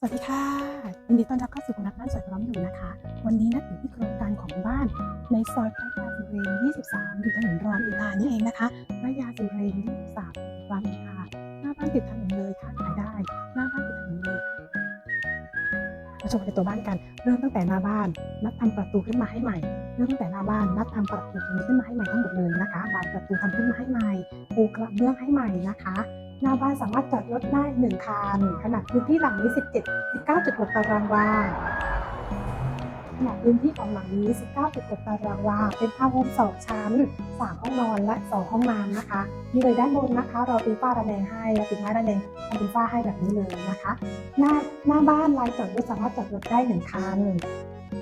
สวัสดีค่ะยินดีต้อนรับเข้าสู่คุณนักบ้านสวยพร้อมอยู่นะคะ วันนี้นัดอยู่ที่โครงการของบ้านในซอยพระยาสุเรน23อยู่ถนนรามอินทรานี่เองนะคะพระยาสุเรน23รามอินทราหน้าบ้านติดถนนเลยค่ะขายได้ หน้าบ้านติดถนนเลยมาชมในตัวบ้านกัน เริ่มตั้งแต่หน้าบ้านนัดทำประตูขึ้นมาให้ใหม่ เริ่มตั้งแต่หน้าบ้านนัดทำประตูขึ้นมาให้ใหม่ทั้งหมดเลยนะคะ บานประตูทำขึ้นมาให้ใหม่ปูกระเบื้องให้ใหม่นะคะ หน้าบ้านสามารถจอดรถได้หนึ่งคัน ขนาดพื้นที่หลังนี้ 17 19.6 ตารางวาขนาดพื้นที่ของหลังนี้ 19.6 ตารางวา เป็นทาวน์โฮม2ชั้น 3 ห้องนอนและ 2 ห้องน้ำนะคะ นี่เลยด้านบนนะคะ เราตีฝ้าระแนงให้เราติดไม้ระแนงทำเป็นฝ้าให้แบบนี้เลยนะคะ หน้าหน้าบ้านลายจอดรถสามารถจอดรถได้หนึ่งคัน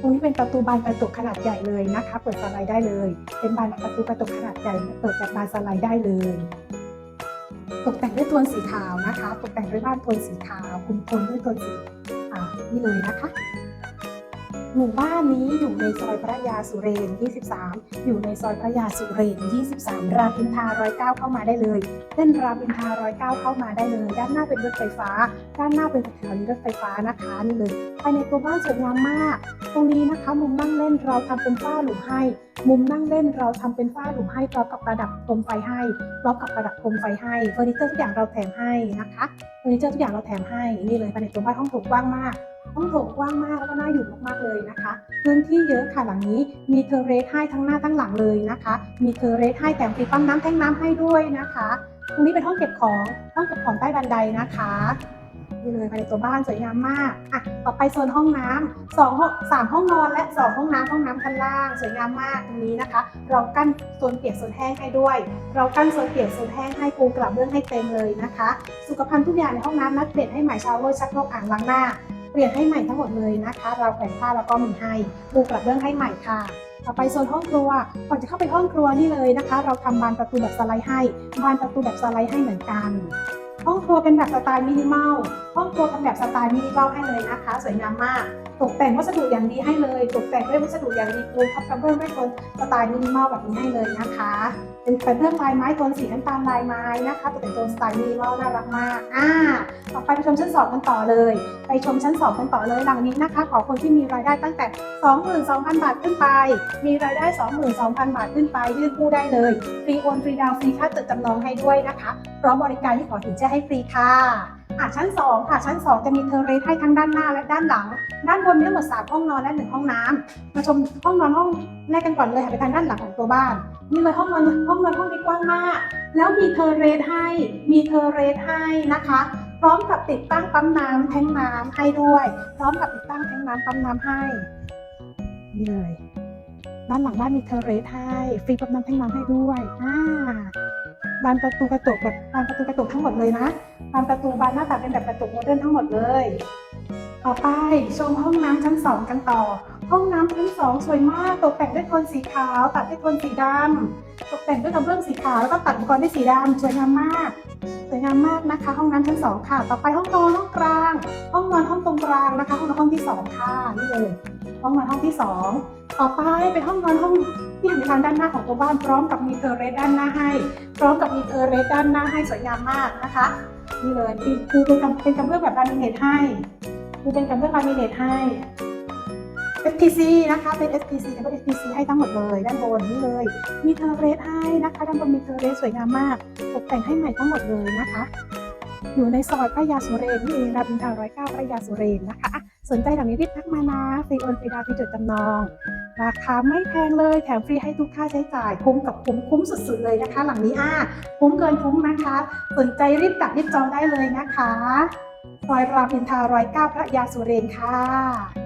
ตรงนี้เป็นประตูบานกระจกขนาดใหญ่เลยนะคะ เปิดสไลด์ได้เลย เป็นบานประตูกระจกขนาดใหญ่ เปิดจากบานสไลด์ได้เลย ตกแต่งด้วยโทนสีขาวนะคะ ตกแต่งด้วยบ้านโทนสีขาวคุมโทนด้วยโทนสีนี่เลยนะคะ หมู่บ้านนี้อยู่ในซอยพระยาสุเรน 23 อยู่ในซอยพระยาสุเรน 23 รามอินทรา109 เข้ามาได้เลยเส้นรามอินทรา109 เข้ามาได้เลย ด้านหน้าเป็นรถไฟฟ้า ด้านหน้าเป็นสถานีรถไฟฟ้านะคะนี่เลยภายในตัวบ้านสวยงามมาก ตรงนี้นะคะมุมนั่งเล่นเราทำเป็นฝ้าหลุมให้ มุมนั่งเล่นเราทำเป็นฝ้าหลุมให้พร้อมกับประดับโคมไฟให้พร้อมกับประดับโคมไฟให้เฟอร์นิเจอร์ทุกอย่างเราแถมให้นะคะเฟอร์นิเจอร์ทุกอย่างเราแถมให้นี่เลยภายในตัวบ้านห้องโถงกว้างมาก ห้องโถงกว้างมากแล้วก็น่าอยู่มากๆเลยนะคะ พื้นที่เยอะค่ะหลังนี้มีเทอร์เรสให้ทั้งหน้าทั้งหลังเลยนะคะ มีเทอร์เรสให้แถมฟรีปั๊มน้ำแท่งน้ำให้ด้วยนะคะ ตรงนี้เป็นห้องเก็บของห้องเก็บของใต้บันไดนะคะนี่เลยภายในตัวบ้านสวยงามมากอะต่อไปโซนห้องน้ำสองห้องสามห้องนอนและสองห้องน้ำห้องน้ำชั้นล่างสวยงามมากตรงนี้นะคะ เรากั้นโซนเปียกโซนแห้งให้ด้วย เรากั้นโซนเปียกโซนแห้งให้ปูกระเบื้องให้เต็มเลยนะคะ สุขภัณฑ์ทุกอย่างในห้องน้ำนัดเปลี่ยนให้ใหม่ชาวเวอร์ชักโครกอ่างล้างหน้า เปลี่ยนให้ใหม่ทั้งหมดเลยนะคะเราแขวนผ้าแล้วก็มีให้ปูกระเบื้องให้ใหม่ค่ะต่อไปโซนห้องครัว ก่อนจะเข้าไปห้องครัวนี่เลยนะคะ เราทำบานประตูแบบสไลด์ให้ บานประตูแบบสไลด์ให้เหมือนกัน ห้องครัวเป็นแบบสไตล์มินิมอล ห้องครัวเป็นแบบสไตล์มินิมอลให้เลยนะคะ สวยงามมาก ตกแต่งวัสดุอย่างดีให้เลย ตกแต่งด้วยวัสดุอย่างดีปูทับกระเบื้องด้วยโทนสไตล์มินิมอลแบบนี้ให้เลยนะคะ เป็นกระเบื้องลายไม้โทนสีน้ำตาลลายไม้นะคะตกแต่งโทนสไตล์มินิมอลน่ารักมากอ่าต่อไปไปชมชั้นสองกันต่อเลย ไปชมชั้นสองกันต่อเลยหลังนี้นะคะ ขอคนที่มีรายได้ตั้งแต่ 22,000 บาทขึ้นไป มีรายได้ 22,000 บาทขึ้นไป ยื่นกู้ได้เลย ฟรีโอนฟรีดาวฟรีค่าจดจำนองให้ด้วยนะคะพร้อมบริการที่ขอถึงจะให้ฟรีค่ะ อะชั้น 2 ค่ะชั้น 2 จะมีเทอร์เรสให้ทั้งด้านหน้าและด้านหลัง ด้านบนมีทั้งหมด3ห้องนอนและ 1 ห้องน้ำมาชมห้องนอนห้องแรกกันก่อนเลยค่ะไปทางด้านหลังของตัวบ้านนี่เลยห้องนอนห้องนอนห้องนี้กว้างมาก แล้วมีเทอร์เรสให้มีเทอร์เรสให้นะคะ พร้อมกับติดตั้งปั๊มน้ำแทงน้ำให้ด้วย พร้อมกับติดตั้งแทงน้ำปั๊มน้ำให้นี่เลยด้านหลังบ้านมีเทอร์เรสให้ฟรีปั๊มน้ำแทงน้ำให้ด้วยอ่า บานประตูกระจกแบบบานประตูกระจกทั้งหมดเลยนะบานประตูบานหน้าต่างเป็นแบบกระจกโมเดิร์นทั้งหมดเลย ต่อไปชมห้องน้ำชั้นสองกันต่อ ห้องน้ำชั้นสองสวยมากตกแต่งด้วยโทนสีขาว ตัดด้วยโทนสีดำตกแต่งด้วยกระเบื้องสีขาวแล้วก็ตัดอุปกรณ์ด้วยสีดำสวยงามมากสวยงามมากนะคะ ห้องน้ำชั้นสองค่ะ ต่อไปห้องนอนห้องกลาง ห้องนอนห้องตรงกลางนะคะ ห้องนอนห้องที่สองค่ะนี่เลย ห้องนอนห้องที่สองต่อไปเป็นห้องนอนห้องที่หันไปทางด้านหน้าของตัวบ้านพร้อมกับมีเทอร์เรสด้านหน้าให้ พร้อมกับมีเทอร์เรสด้านหน้าให้สวยงามมากนะคะนี่เลยคือเป็นกำเป็นกรเบื้องแบบลามิเนตให้คือเป็นกรเบื้องลามิเนตให้ SPC นะคะเป็น SPC แล้วก็ SPC ให้ทั้งหมดเลยด้านบนนี่เลย มีเทอร์เรสให้นะคะด้านบนมีเทอร์เรสสวยงามมากตกแต่งให้ใหม่ทั้งหมดเลยนะคะ อยู่ในซอยพระยาสุเรนนี่เองรามินทราร้อยเก้าพระยาสุเรนนะคะ สนใจหลังนี้รีบทักมานะฟรีโอนฟรีดาวฟรีจดจำนอง ราคาไม่แพงเลยแถมฟรีให้ทุกค่าใช้จ่าย คุ้มกับคุ้มคุ้มสุดๆเลยนะคะ หลังนี้อะคุ้มเกินคุ้มนะคะ สนใจรีบจับรีบจองได้เลยนะคะซอยรามอินทราร้อยเก้าพระยาสุเรนค่ะ